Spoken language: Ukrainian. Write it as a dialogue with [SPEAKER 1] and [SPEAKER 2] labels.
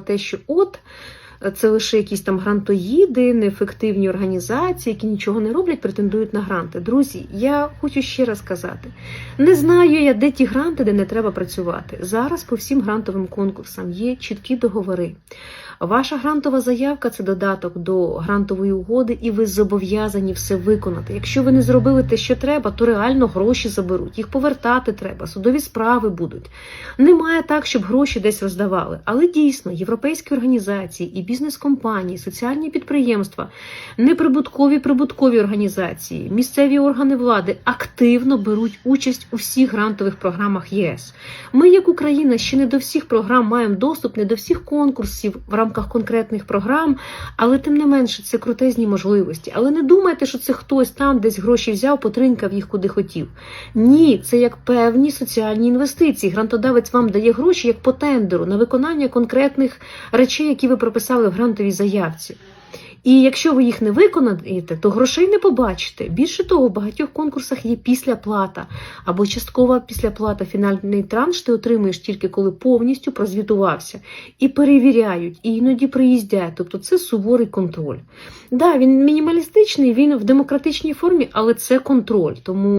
[SPEAKER 1] те, що от це лише якісь там грантоїди, неефективні організації, які нічого не роблять, претендують на гранти. Друзі, я хочу ще раз сказати: не знаю я, де ті гранти, де не треба працювати. Зараз по всім грантовим конкурсам є чіткі договори. Ваша грантова заявка це додаток до грантової угоди, і ви зобов'язані все виконати. Якщо ви не зробили те, що треба, то реально гроші заберуть. Їх повертати треба, судові справи будуть. Немає так, щоб гроші десь роздавали. Але дійсно, європейські організації і бізнес-компанії, соціальні підприємства, неприбуткові прибуткові організації, місцеві органи влади активно беруть участь у всіх грантових програмах ЄС. Ми, як Україна, ще не до всіх програм маємо доступ, не до всіх конкурсів в рамках конкретних програм, але тим не менше це крутезні можливості. Але не думайте, що це хтось там десь гроші взяв, потринкав їх куди хотів. Ні, це як певні соціальні інвестиції. Грантодавець вам дає гроші як по тендеру на виконання конкретних речей, які ви прописали в грантовій заявці. І якщо ви їх не виконаєте, то грошей не побачите. Більше того, в багатьох конкурсах є післяплата або часткова післяплата. Фінальний транш ти отримуєш тільки коли повністю прозвітувався. І перевіряють, і іноді приїздять. Тобто це суворий контроль. Да, він мінімалістичний, він в демократичній формі, але це контроль. Тому